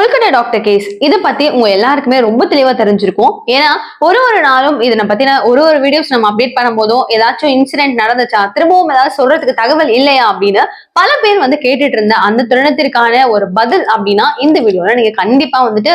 Kolkata doctor case இதை பத்தி உங்க எல்லாருக்குமே ரொம்ப தெளிவா தெரிஞ்சிருக்கும். ஏன்னா ஒரு ஒரு நாளும் இதனை பத்தின ஒரு ஒரு வீடியோஸ் நம்ம அப்டேட் பண்ணும் போதும் ஏதாச்சும் இன்சிடென்ட் நடந்துச்சா திரும்பவும் ஏதாவது சொல்றதுக்கு தகவல் இல்லையா அப்படின்னு பல பேர் வந்து கேட்டுட்டு இருந்த அந்த தருணத்திற்கான ஒரு பதில் அப்படின்னா இந்த வீடியோல நீங்க கண்டிப்பா வந்துட்டு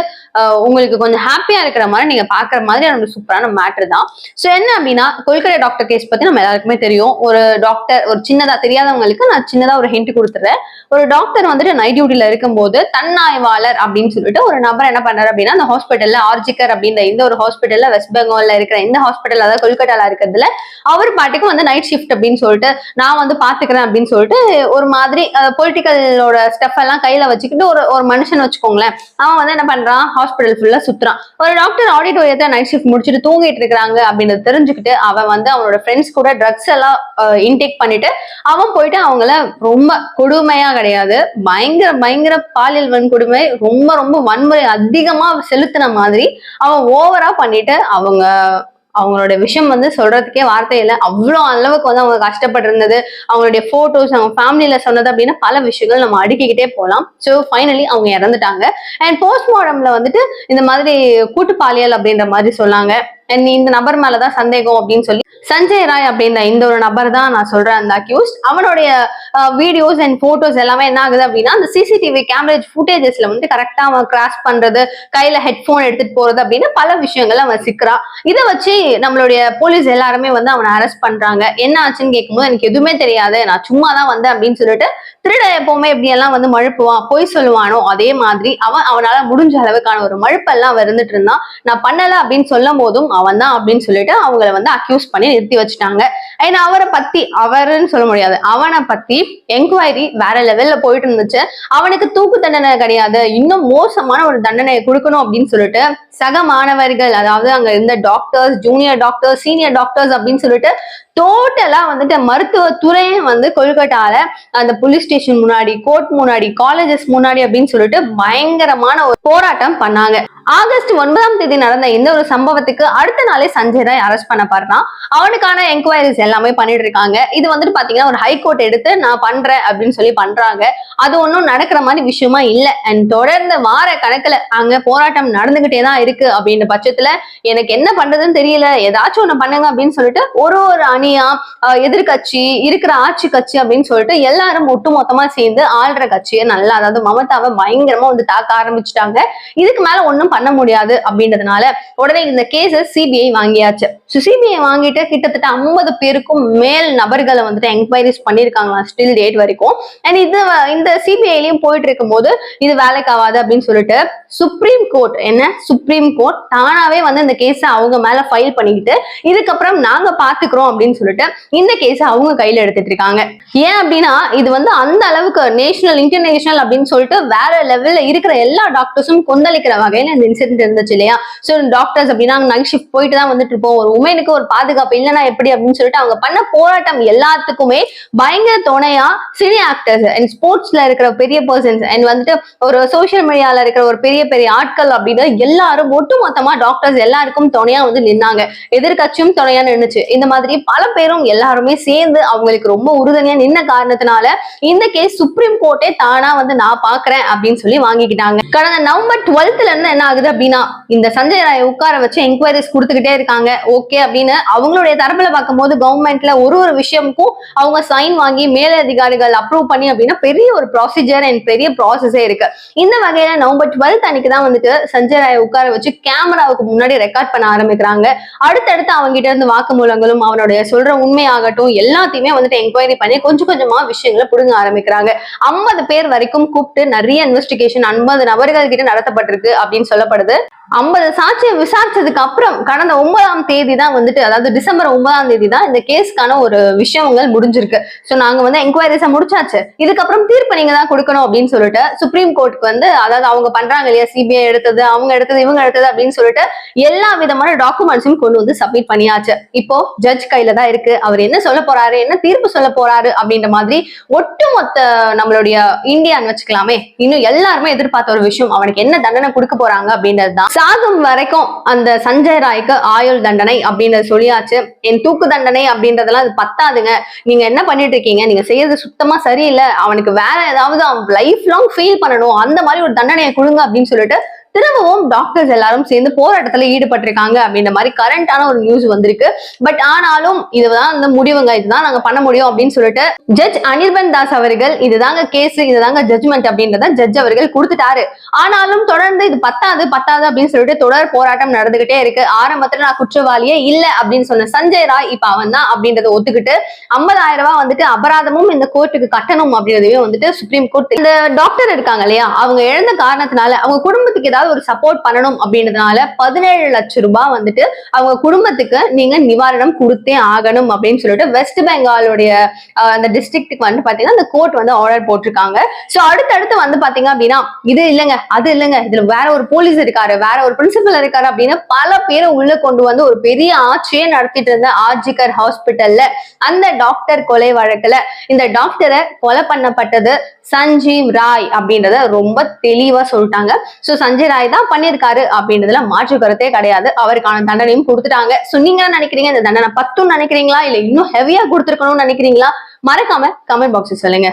உங்களுக்கு கொஞ்சம் ஹாப்பியா இருக்கிற மாதிரி நீங்க பாக்குற மாதிரி ஒரு சூப்பரான மேட்ரு தான். ஸோ என்ன அப்படின்னா கொல்கட்டா டாக்டர் கேஸ் பத்தி நம்ம எல்லாருக்குமே தெரியும். ஒரு டாக்டர் ஒரு சின்னதா தெரியாதவங்களுக்கு நான் சின்னதா ஒரு ஹிண்ட் கொடுத்துறேன். ஒரு டாக்டர் வந்துட்டு நைட் டியூட்டில இருக்கும்போது தன்னாய்வாளர் அப்படின்னு சொல்லிட்டு ஒரு நபர் என்ன பண்ணார் அப்படின்னா அந்த ஹாஸ்பிட்டல்ல ஆர்ஜிக்கர் அப்படின்ற இந்த ஒரு ஹாஸ்பிட்டல்ல வெஸ்ட் பெங்கால்ல இருக்கிற இந்த ஹாஸ்பிட்டல் அதாவது கொல்கட்டால இருக்கிறதுல அவர் பாட்டுக்கு வந்து நைட் ஷிஃப்ட் அப்படின்னு சொல்லிட்டு நான் வந்து பாத்துக்கிறேன் அப்படின்னு சொல்லிட்டு ஒரு மாதிரி பொலிட்டிக்கலோட ஸ்டெப் எல்லாம் கையில வச்சுக்கிட்டு ஒரு ஒரு மனுஷன் வச்சுக்கோங்களேன். அவன் வந்து என்ன பண்றான்? ஹாஸ்பிட்டல் ஃபுல்லா சுத்துறான். ஒரு டாக்டர் ஆடிட்டோரியத்தை நைட் ஷிஃப்ட் முடிச்சுட்டு தூங்கிட்டு இருக்காங்க அப்படின்னு தெரிஞ்சுக்கிட்டு அவன் வந்து அவனோட ஃப்ரெண்ட்ஸ் கூட ட்ரக்ஸ் எல்லாம் இன்டேக் பண்ணிட்டு அவன் போயிட்டு அவங்கள ரொம்ப கொடுமையா கிடையாது. பயங்கர பயங்கர பாலியல் வன்கொடுமை ரொம்ப ரொம்ப வன்முறை அதிகமா செலுத்தின மாதிரி அவன் ஓவரா பண்ணிட்டு அவங்க அவங்களோட விஷயம் வந்து சொல்றதுக்கே வார்த்தை இல்லை. அவ்வளோ அளவுக்கு வந்து அவங்க கஷ்டப்பட்டிருந்தது. அவங்களுடைய ஃபோட்டோஸ் அவங்க ஃபேமிலியில சொன்னது அப்படின்னு பல விஷயங்கள் நம்ம அடுக்கிக்கிட்டே போகலாம் ஸோ ஃபைனலி அவங்க இறந்துட்டாங்க. அண்ட் போஸ்ட்மார்டம்ல வந்துட்டு இந்த மாதிரி கூட்டு பாலியல் அப்படின்ற மாதிரி சொன்னாங்க. இந்த நபர் மேலதான் சந்தேகம் அப்படின்னு சொல்லி சஞ்சய் ராய் அப்படின்ற இந்த ஒரு நபர் தான் நான் சொல்றேன் அந்த அக்யூஸ் அவனுடைய வீடியோஸ் அண்ட் போட்டோஸ் எல்லாமே என்ன ஆகுது அப்படின்னா அந்த சிசிடிவி கேமரேஜ் ஃபுட்டேஜஸ்ல வந்து கரெக்டா அவன் கிராஸ் பண்றது கையில ஹெட்ஃபோன் எடுத்துட்டு போறது அப்படின்னு பல விஷயங்கள் அவன் சிக்கிறான். இதை வச்சு நம்மளுடைய போலீஸ் எல்லாருமே வந்து அவனை அரெஸ்ட் பண்றாங்க. என்ன ஆச்சுன்னு கேட்கும்போது எனக்கு எதுவுமே தெரியாது. நான் சும்மா தான் வந்தேன் அப்படின்னு சொல்லிட்டு திருட எப்பவுமே எப்படி எல்லாம் வந்து மழுப்புவான் பொய் சொல்லுவானோ அதே மாதிரி அவன் அவனால முடிஞ்ச அளவுக்கான ஒரு மழுப்பெல்லாம் அவன் இருந்துட்டு இருந்தான். நான் பண்ணல அப்படின்னு சொல்லும் போதும் அவன் தான் அப்படின்னு சொல்லிட்டு அவங்கள வந்து அக்யூஸ் பண்ணி நிறுத்தி வச்சுட்டாங்க. ஏன்னா அவரை பத்தி அவருன்னு சொல்ல முடியாது. அவனை பத்தி என்கொயரி வேற லெவல்ல போயிட்டு இருந்துச்சு. அவனுக்கு தூக்கு தண்டனை கிடையாது. இன்னும் மோசமான ஒரு தண்டனை கொடுக்கணும் அப்படின்னு சொல்லிட்டு சக மாணவர்கள் அதாவது அங்க இருந்த doctors junior doctors senior doctors அப்படின்னு சொல்லிட்டு டோட்டலா வந்துட்டு மருத்துவத்துறையே வந்து கொல்கட்டால அந்த போலீஸ் ஸ்டேஷன் முன்னாடி கோர்ட் முன்னாடி காலேஜஸ் முன்னாடி அப்படின்னு சொல்லிட்டு பயங்கரமான ஒரு போராட்டம் பண்ணாங்க. ஆகஸ்ட் ஒன்பதாம் தேதி நடந்த இந்த ஒரு சம்பவத்துக்கு அடுத்த நாளே சஞ்சய் ராய் அரெஸ்ட் பண்ணப்படுறான் அவனுக்கான என்கொயரிஸ் எல்லாமே பண்ணிட்டு இருக்காங்க இது வந்துட்டு பாத்தீங்கன்னா ஒரு ஹைகோர்ட் எடுத்து நான் பண்றேன் அப்படின்னு சொல்லி பண்றாங்க. அது ஒன்றும் நடக்கிற மாதிரி விஷயமா இல்லை. அண்ட் தொடர்ந்து வார கணக்குல அங்க போராட்டம் நடந்துகிட்டே தான் இருக்கு அப்படின்ற பட்சத்துல எனக்கு என்ன பண்றதுன்னு தெரியல. ஏதாச்சும் ஒண்ணு பண்ணுங்க அப்படின்னு சொல்லிட்டு ஒரு ஒரு அணியா எதிர்கட்சி இருக்கிற ஆட்சி கட்சி அப்படின்னு சொல்லிட்டு எல்லாரும் ஒட்டுமொத்தமா சேர்ந்து ஆள்ற கட்சியை நல்லா அதாவது மமதாவை பயங்கரமா வந்து தாக்க ஆரம்பிச்சுட்டாங்க. இதுக்கு மேல ஒண்ணும் பண்ண முடியாது அப்படின்றதுனால உடனே இந்த கேஸ சிபிஐ வாங்கியாச்சு. சிபிஐ வாங்கிட்டு கிட்டத்தட்ட ஐம்பது பேருக்கும் மேல் நபர்களை வந்துட்டு என்கொயரிஸ் பண்ணியிருக்காங்களாம் ஸ்டில் டேட் வரைக்கும். அண்ட் இது இந்த சிபிஐலயும் போயிட்டு இருக்கும்போது இது வேலைக்கு ஆகாது அப்படின்னு சொல்லிட்டு சுப்ரீம் கோர்ட் என்ன? சுப்ரீம் கோர்ட் தானாவே வந்து இந்த கேஸ அவங்க மேல ஃபைல் பண்ணிக்கிட்டு இதுக்கப்புறம் நாங்க பாத்துக்கிறோம் அப்படின்னு சொல்லிட்டு இந்த கேஸை அவங்க கையில எடுத்துட்டு இருக்காங்க. ஏன் அப்படின்னா இது வந்து அந்த அளவுக்கு நேஷனல் இன்டர்நேஷனல் அப்படின்னு சொல்லிட்டு வேற லெவல்ல இருக்கிற எல்லா டாக்டர்ஸும் கொந்தளிக்கிற வகையில இந்த இன்சிடென்ட் இருந்துச்சு இல்லையா? ஸோ டாக்டர்ஸ் அப்படின்னா நைட் ஷிஃப்ட் போயிட்டு தான் வந்துட்டு இருப்போம். ஒரு உமனுக்கு ஒரு பாதுகாப்பு இல்லைன்னா எப்படி அப்படின்னு சொல்லிட்டு அவங்க பண்ண போராட்டம் எல்லாத்துக்குமே பயங்கர துணையா சினி ஆக்டர்ஸ் அண்ட் ஸ்போர்ட்ஸ்ல இருக்கிற பெரிய பர்சன்ஸ் அண்ட் வந்துட்டு ஒரு சோசியல் மீடியால இருக்கிற ஒரு பெரிய பெரிய ஆட்கள் அப்படின்னு எல்லாரும் ஒட்டுமொத்தமா டாக்டர்ஸ் எல்லாருக்கும் துணையா வந்து நின்னாங்க. எதிர்கட்சியும் துணையா நின்னுச்சு. இந்த மாதிரி பல பேரும் எல்லாருமே சேர்ந்து அவங்களுக்கு ரொம்ப உறுதுணையா நின்ன காரணத்தினால இந்த கேஸ் சுப்ரீம் கோர்ட்டே தானா வந்து நான் பாக்குறேன் அப்படின்னு சொல்லி வாங்கிக்கிட்டாங்க. கடந்த நவம்பர் டுவெல்த்ல இருந்து என்ன ஆகுது அப்படின்னா இந்த சஞ்சய் ராய் உட்கார வச்சு என்கொயரிஸ் கொடுத்துக்கிட்டே இருக்காங்க. ஓகே அப்படின்னு அவங்களுடைய தரப்புல பார்க்கும்போது கவர்மெண்ட்ல ஒரு ஒரு விஷயமுக்கும் அவங்க சைன் வாங்கி மேலதிகாரிகள் அப்ரூவ் பண்ணி அப்படின்னா பெரிய ஒரு ப்ரொசீஜர் அண்ட் பெரிய ப்ராசஸே இருக்கு. இந்த வகையில நவம்பர் டுவெல்த் அன்னைக்கு தான் வந்துட்டு சஞ்சய் ராய் உட்கார வச்சு கேமராவுக்கு முன்னாடி ரெக்கார்ட் பண்ண ஆரம்பிக்கிறாங்க. அடுத்தடுத்து அவங்க கிட்ட இருந்து வாக்குமூலங்களும் அவனுடைய சொல்ற உண்மையாகட்டும் எல்லாத்தையுமே வந்துட்டு என்கொயரி பண்ணி கொஞ்சம் கொஞ்சமா விஷயங்களை புடுங்க ஆரம்பிக்கிறாங்க. ஐம்பது பேர் வரைக்கும் கூப்பிட்டு நிறைய இன்வெஸ்டிகேஷன் ஐம்பது நபர்கள் கிட்ட நடத்தப்பட்டிருக்கு அப்படின்னு சொல்ல சொல்லப்படுது. ஐம்பது சாட்சியை விசாரிச்சதுக்கு அப்புறம் கடந்த ஒன்பதாம் தேதி தான் வந்துட்டு அதாவது டிசம்பர் ஒன்பதாம் தேதி தான் இந்த கேஸ்க்கான ஒரு விஷயங்கள் முடிஞ்சிருக்கு. ஸோ நாங்க வந்து என்கொயரிஸை முடிச்சாச்சு. இதுக்கப்புறம் தீர்ப்பு நீங்க தான் கொடுக்கணும் அப்படின்னு சொல்லிட்டு சுப்ரீம் கோர்ட்டுக்கு வந்து அதாவது அவங்க பண்றாங்க இல்லையா சிபிஐ எடுத்தது அவங்க எடுத்தது இவங்க எடுத்தது அப்படின்னு சொல்லிட்டு எல்லா விதமான டாக்குமெண்ட்ஸும் கொண்டு வந்து சப்மிட் பண்ணியாச்சு. இப்போ ஜட்ஜ் கையில தான் இருக்கு. அவர் என்ன சொல்ல போறாரு என்ன தீர்ப்பு சொல்ல போறாரு அப்படின்ற மாதிரி ஒட்டுமொத்த நம்மளுடைய இந்தியான்னு வச்சுக்கலாமே. இன்னும் எல்லாருமே எதிர்பார்த்த ஒரு விஷயம் அவனுக்கு என்ன தண்டனை கொடுக்க போறாங்க அப்படின்றது தான் சாகும் வரைக்கும் அந்த சஞ்சய் ராய்க்கு ஆயுள் தண்டனை அப்படின்றத சொல்லியாச்சு. என் தூக்கு தண்டனை அப்படின்றதெல்லாம் அது பத்தாதுங்க. நீங்க என்ன பண்ணிட்டு இருக்கீங்க? நீங்க செய்யறது சுத்தமா சரியில்லை. அவனுக்கு வேற ஏதாவது அவன் லைஃப் லாங் ஃபீல் பண்ணணும். அந்த மாதிரி ஒரு தண்டனையை கொடுங்க அப்படின்னு சொல்லிட்டு திரும்பவும் டாக்டர்ஸ் எல்லாரும் சேர்ந்து போராட்டத்துல ஈடுபட்டிருக்காங்க அப்படின்ற மாதிரி கரண்டான ஒரு நியூஸ் வந்திருக்கு. பட் ஆனாலும் இதுதான் அந்த முடிவுங்க. இதுதான் நாங்க பண்ண முடியும் அப்படின்னு சொல்லிட்டு ஜட்ஜ் அனிர்பன் தாஸ் அவர்கள் இதுதாங்க கேஸ் இதுதாங்க ஜட்ஜ்மெண்ட் அப்படின்றத ஜட்ஜ் அவர்கள் கொடுத்துட்டாரு. ஆனாலும் தொடர்ந்து இது பத்தாது பத்தாது அப்படின்னு சொல்லிட்டு தொடர் போராட்டம் நடந்துகிட்டே இருக்கு. ஆரம்பத்துல நான் குற்றவாளியே இல்ல அப்படின்னு சொன்ன சஞ்சய் ராய் இப்ப அவன் தான் அப்படின்றத ஒத்துக்கிட்டு ஐம்பதாயிரம் ரூபாய் வந்துட்டு அபராதமும் இந்த கோர்ட்டுக்கு கட்டணும் அப்படின்றதையும் வந்துட்டு சுப்ரீம் கோர்ட் இந்த டாக்டர் இருக்காங்க இல்லையா? அவங்க இழந்த காரணத்தினால அவங்க குடும்பத்துக்கு ஏதாவது ஒரு சப்போர்ட் பண்ணணும் அப்படின்றதுனால பதினேழு லட்சம் ரூபாய் வந்துட்டு அவங்க குடும்பத்துக்கு நீங்க நிவாரணம் கொடுத்தே ஆகணும் அப்படின்னு சொல்லிட்டு வெஸ்ட் பெங்காலுடைய அந்த டிஸ்ட்ரிக்ட்டுக்கு வந்து பாத்தீங்கன்னா அந்த கோர்ட் வந்து ஆர்டர் போட்டிருக்காங்க. சோ அடுத்தடுத்து வந்து பாத்தீங்க அப்படின்னா இது இல்லைங்க அது இல்லைங்க. இதுல வேற ஒரு போலீஸ் இருக்காரு வேற ஒரு பிரின்சிபல் இருக்காரு அப்படின்னு பல பேரை உள்ள கொண்டு வந்து ஒரு பெரிய ஆட்சியே நடத்திட்டு இருந்த ஆர்ஜிகர் ஹாஸ்பிட்டல்ல அந்த டாக்டர் கொலை வழக்குல இந்த டாக்டரை கொலை பண்ணப்பட்டது சஞ்சீவ் ராய் அப்படின்றத ரொம்ப தெளிவா சொல்லிட்டாங்க. சோ சஞ்சய் ராய் தான் பண்ணியிருக்காரு அப்படின்றதுல மாற்று கருத்தே கிடையாது. அவருக்கான தண்டனையும் கொடுத்துட்டாங்க. சோ நீங்க என்ன நினைக்கிறீங்க இந்த தண்டனை பத்தும் நினைக்கிறீங்களா? இல்ல இன்னும் ஹெவியா கொடுத்துருக்கணும்னு நினைக்கிறீங்களா? மறக்காம கமெண்ட் பாக்ஸ் சொல்லுங்க.